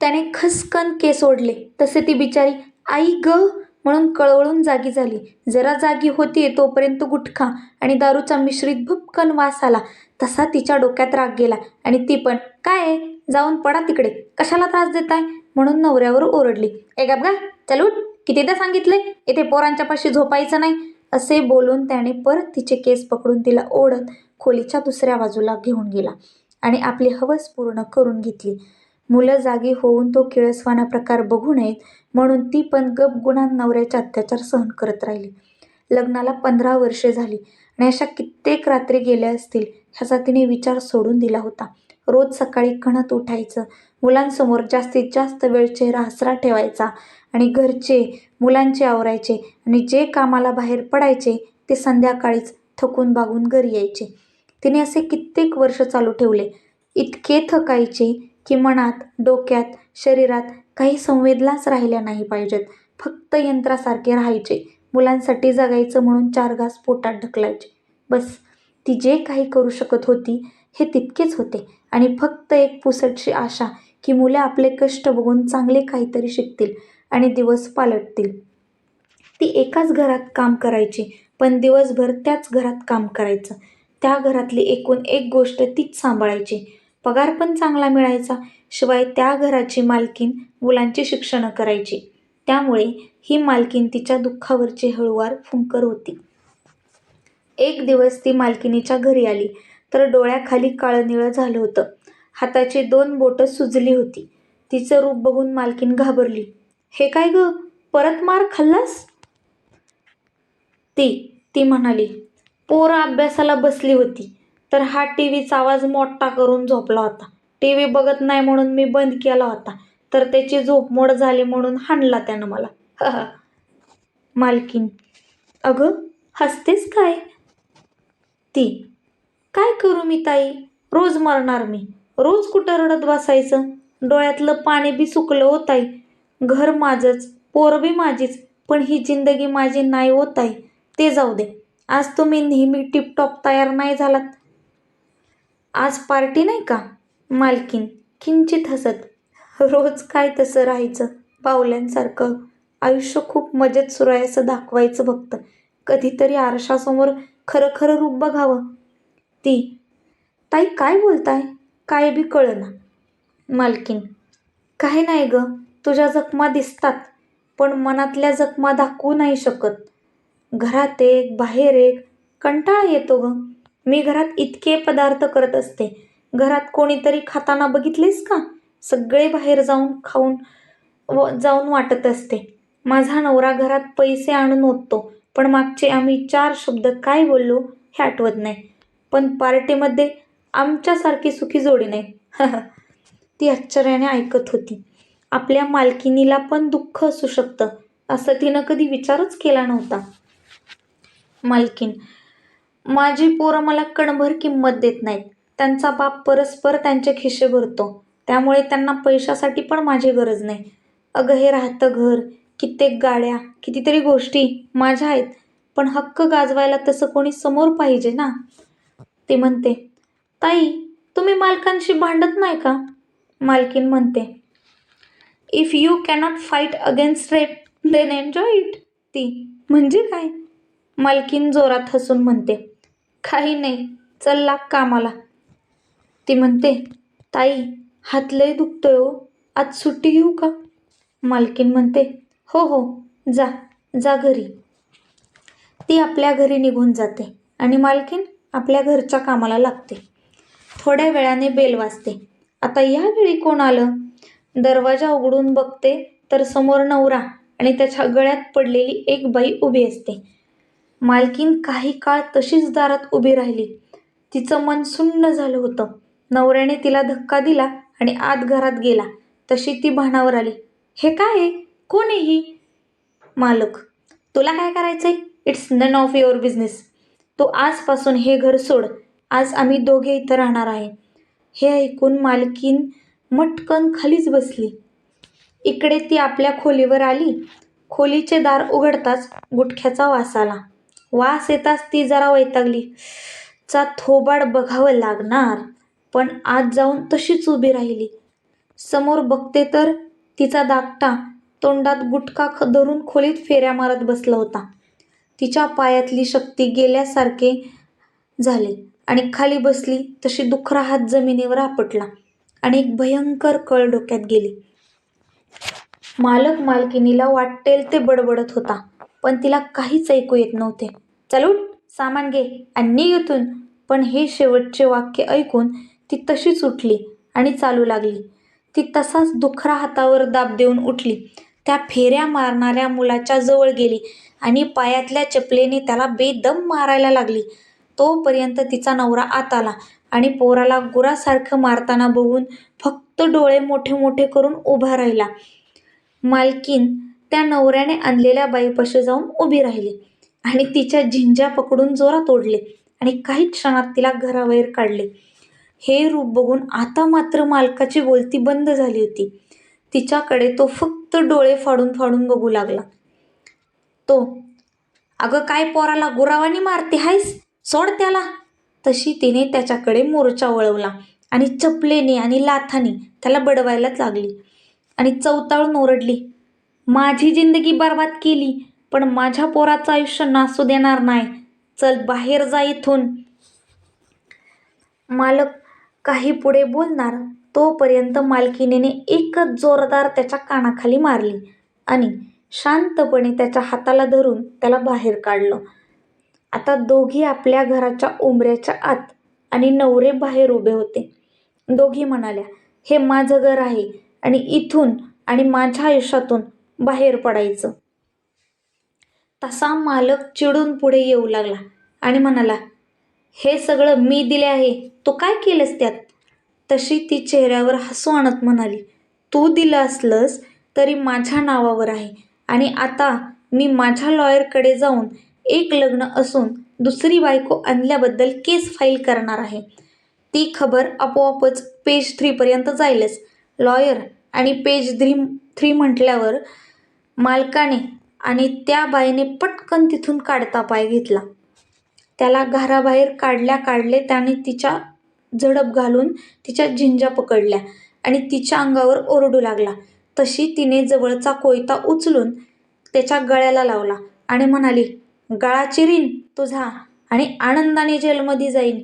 त्याने खसकन केस ओढले. तसे ती बिचारी आई ग म्हणून कळवळून जागी झाली. जरा जागी होती तोपर्यंत गुटखा आणि दारूचा मिश्रित भपकन वास आला. तसा तिच्या डोक्यात राग गेला आणि ती पण काय आहे? जाऊन पडा तिकडे. कशाला त्रास देताय? म्हणून नवऱ्यावर ओरडली. ए गबगा चल उठ. कितीदा सांगितले इथे पोरांच्या पाशी झोपायचं नाही. असे बोलून त्याने परत तिचे केस पकडून तिला ओढत खोलीच्या दुसऱ्या बाजूला घेऊन गेला आणि आपली हवस पूर्ण करून घेतली. मुलं जागी होऊन तो किळसवाना प्रकार बघू नयेत म्हणून ती पण गपगुणान नवऱ्याचे अत्याचार सहन करत राहिली. लग्नाला पंधरा वर्षे झाली. आणि अशा कित्येक रात्री गेल्या असतील ह्याचा तिने विचार सोडून दिला होता. रोज सकाळी कणत उठायचं मुलांसमोर जास्तीत जास्त वेळ चेहरा हसरा ठेवायचा आणि घरचे मुलांचे आवरायचे आणि जे कामाला बाहेर पडायचे ते संध्याकाळीच थकून बागून घरी यायचे. तिने असे कित्येक वर्ष चालू ठेवले. इतके थकायचे की मनात डोक्यात शरीरात काही संवेदनाच राहिल्या नाही पाहिजेत. फक्त यंत्रासारखे राहायचे मुलांसाठी जगायचं म्हणून चार घास पोटात ढकलायचे. बस ती जे काही करू शकत होती हे तितकेच होते. आणि फक्त एक पुसटशी आशा की मुले आपले कष्ट बघून चांगले काहीतरी शिकतील आणि दिवस पालटतील. ती एकाच घरात काम करायची पण दिवसभर त्याच घरात काम करायचं. त्या घरातली एकूण एक गोष्ट तीच सांभाळायची. पगार पण चांगला मिळायचा. शिवाय त्या घराची मालकीन मुलांची शिक्षणं करायची. त्यामुळे ही मालकीन तिच्या दुःखावरची हळूवार फुंकर होती. एक दिवस ती मालकिनीच्या घरी आली. तर डोळ्याखाली काळनिळं झालं होतं. हाताची दोन बोटं सुजली होती. तिचं रूप बघून मालकीन घाबरली. हे काय ग? परत मार खाल्लास? ती ती म्हणाली. पोरं अभ्यासाला बसली होती. तर हा टी व्हीचा आवाज मोठा करून झोपला होता. टी व्ही बघत नाही म्हणून मी बंद केला होता. तर त्याची झोप मोड झाली म्हणून हाणला त्यानं मला. मालकीन अगं हसतेस काय? ती काय करू मी ताई? रोज मरणार मी. रोज कुठं रडत बसायचं? डोळ्यातलं पाणी बी सुकलं हो ताई. घर माझंच पोरं बी माझीच पण ही जिंदगी माझी नाही होत आहे ते जाऊ दे. आज तुम्ही नेहमी टिपटॉप तयार नाही झालात. आज पार्टी नाही का? मालकीन किंचित हसत. रोज काय तसं राहायचं? पावल्यांसारखं. आयुष्य खूप मजेत सुरू आहे असं दाखवायचं फक्त कधीतरी आरशासमोर खरं खरं रूप बघावं. ती ताई काय बोलताय? काय बी कळना. मालकीन काय नाही ग. तुझ्या जखमा दिसतात पण मनातल्या जखमा दाखवू नाही शकत. घरात एक बाहेर एक कंटाळा येतो ग. मी घरात इतके पदार्थ करत असते. घरात कोणीतरी खाताना बघितलेस का? सगळे बाहेर जाऊन खाऊन व जाऊन वाटत असते. माझा नवरा घरात पैसे आणून ओततो पण मागचे आम्ही चार शब्द काय बोललो हे आठवत नाही. पण पार्टीमध्ये आमच्यासारखी सुखी जोडी नाही. ती आश्चर्याने ऐकत होती. आपल्या मालकिनीला पण दुःख असू शकतं असं तिनं कधी विचारच केला नव्हता. मालकीन माझी पोरं मला कणभर किंमत देत नाहीत. त्यांचा बाप परस्पर त्यांचे खिशे भरतो. त्यामुळे त्यांना पैशासाठी पण माझी गरज नाही. अगं हे राहतं घर कित्येक गाड्या कितीतरी गोष्टी माझ्या आहेत पण हक्क गाजवायला तसं कोणी समोर पाहिजे ना? ते म्हणते ताई तुम्ही मालकांशी भांडत नाही का? मालकीन म्हणते if you cannot fight against rape then enjoy it ती म्हणजे काय? मालकीन जोरात हसून म्हणते काही नाही. चल लाग कामाला. ती म्हणते ताई हात लय दुखतोय हो. आज सुट्टी घेऊ का? मालकीन म्हणते हो हो जा जा घरी. ती आपल्या घरी निघून जाते आणि मालकीन आपल्या घरच्या कामाला लागते. थोड्या वेळाने बेल वाजते. आता यावेळी कोण आलं? दरवाजा उघडून बघते तर समोर नवरा आणि त्याच्या गळ्यात पडलेली एक बाई उभी असते. मालकीन काही काळ तशीच दारात उभी राहिली. तिचं मन सुन्न झालं होतं. नवऱ्याने तिला धक्का दिला आणि आत घरात गेला. तशी ती भानावर आली. हे काय आहे? कोण आहे ही? मालक. तुला काय करायचंय? It's none of your business. तू आजपासून हे घर सोड. आज आम्ही दोघे इथं राहणार आहे. हे ऐकून मालकीन मटकन खालीच बसली. इकडे ती आपल्या खोलीवर आली. खोलीचे दार उघडताच गुटख्याचा वास आला. वास येताच ती जरा वैतागली. चा थोबाड बघावं लागणार पण आज जाऊन तशीच उभी राहिली. समोर बघते तर तिचा दागटा तोंडात गुटखा धरून खोलीत फेऱ्या मारत बसला होता. तिच्या पायातली शक्ती गेल्यासारखे झाले आणि खाली बसली तशी दुखरा हात जमिनीवर आपटला आणि एक भयंकर कळ डोक्यात गेली. मालक मालकिनीला वाटेल ते बडबडत होता. पण तिला काहीच ऐकू येत नव्हते. चल उठ सामान घे आणि निघ इथून. पण हे शेवटचे वाक्य ऐकून ती तशीच उठली आणि चालू लागली. ती तसाच दुखरा हातावर दाब देऊन उठली. त्या फेऱ्या मारणाऱ्या मुलाच्या जवळ गेली आणि पायातल्या चपलेने त्याला बेदम मारायला लागली. तोपर्यंत तिचा नवरा आत आला आणि पोराला गुरासारखं मारताना बघून फक्त डोळे मोठे मोठे करून उभा राहिला. मालकीन त्या नवऱ्याने आणलेल्या बाईपाशी जाऊन उभी राहिली आणि तिच्या झिंज्या पकडून जोरात ओढले आणि काही क्षणात तिला घराबाहेर काढले. हे रूप बघून आता मात्र मालकाची बोलती बंद झाली होती. तिच्याकडे तो फक्त डोळे फाडून फाडून बघू लागला. तो अगं काय पोराला गुरावानी मारते हायस? सोड त्याला. तशी तिने त्याच्याकडे मोर्चा वळवला आणि चपलेने आणि लाथाने त्याला बडवायलाच लागली आणि चवताळून ओरडली माझी जिंदगी बर्बाद केली पण माझ्या पोराचं आयुष्य नासू देणार नाही. चल बाहेर जा इथून. मालक काही पुढे बोलणार तोपर्यंत मालकिनीने एकच जोरदार त्याच्या कानाखाली मारली आणि शांतपणे त्याच्या हाताला धरून त्याला बाहेर काढलं. आता दोघी आपल्या घराच्या उंबऱ्याच्या आत आणि नवरे बाहेर उभे होते. दोघी म्हणाल्या हे माझं घर आहे आणि इथून आणि माझ्या आयुष्यातून बाहेर पडायचं. तसा मालक चिडून पुढे येऊ लागला आणि म्हणाला हे सगळं मी दिले आहे तू काय केलंस त्यात? तशी ती चेहऱ्यावर हसू आणत म्हणाली तू दिलं असलंस तरी माझ्या नावावर आहे आणि आता मी माझ्या लॉयरकडे जाऊन एक लग्न असून दुसरी बायको आणल्याबद्दल केस फाईल करणार आहे. ती खबर आपोआपच पेज थ्रीपर्यंत जाईलच. लॉयर आणि पेज थ्री थ्री म्हटल्यावर मालकाने आणि त्या बाईने पटकन तिथून काढता पाय घेतला. त्याला घराबाहेर काढल्या काढले त्याने तिच्या झडप घालून तिच्या झिंजा पकडल्या आणि तिच्या अंगावर ओरडू लागला. तशी तिने जवळचा कोयता उचलून त्याच्या गळ्याला लावला आणि म्हणाली गळा चिरीन तुझा आणि आनंदाने जेलमध्ये जाईन.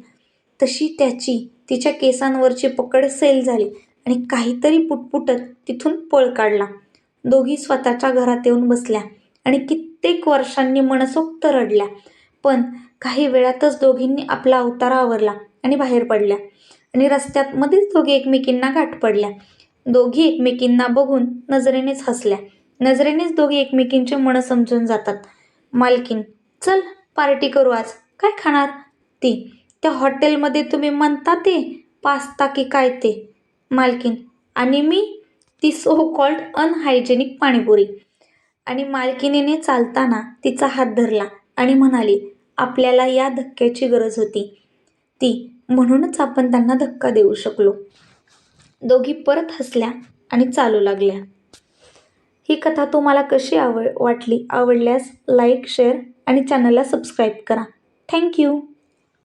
तशी त्याची तिच्या केसांवरची पकड सैल झाली आणि काहीतरी पुटपुटत तिथून पळ काढला. दोघी स्वतःच्या घरात येऊन बसल्या आणि कित्येक वर्षांनी मनसोक्त रडल्या. पण काही वेळातच दोघींनी आपला अवतार आवरला आणि बाहेर पडल्या आणि रस्त्यात मध्येच दोघी एकमेकींना गाठ पडल्या. दोघी एकमेकींना बघून नजरेनेच हसल्या. नजरेनेच दोघी एकमेकींचे मन समजून जातात. मालकीन चल पार्टी करू आज. काय खाणार? ती त्या हॉटेलमध्ये तुम्ही म्हणता ते पास्ता की काय ते? मालकीन आणि मी ती सो कॉल्ड अनहायजेनिक पाणीपुरी. आणि मालकिनीने चालताना तिचा हात धरला आणि म्हणाली आपल्याला या धक्क्याची गरज होती. ती म्हणूनच आपण त्यांना धक्का देऊ शकलो. दोघी परत हसल्या आणि चालू लागल्या. ही कथा तुम्हाला कशी आवड वाटली आवडल्यास लाईक शेअर आणि चॅनलला सबस्क्राईब करा. थँक्यू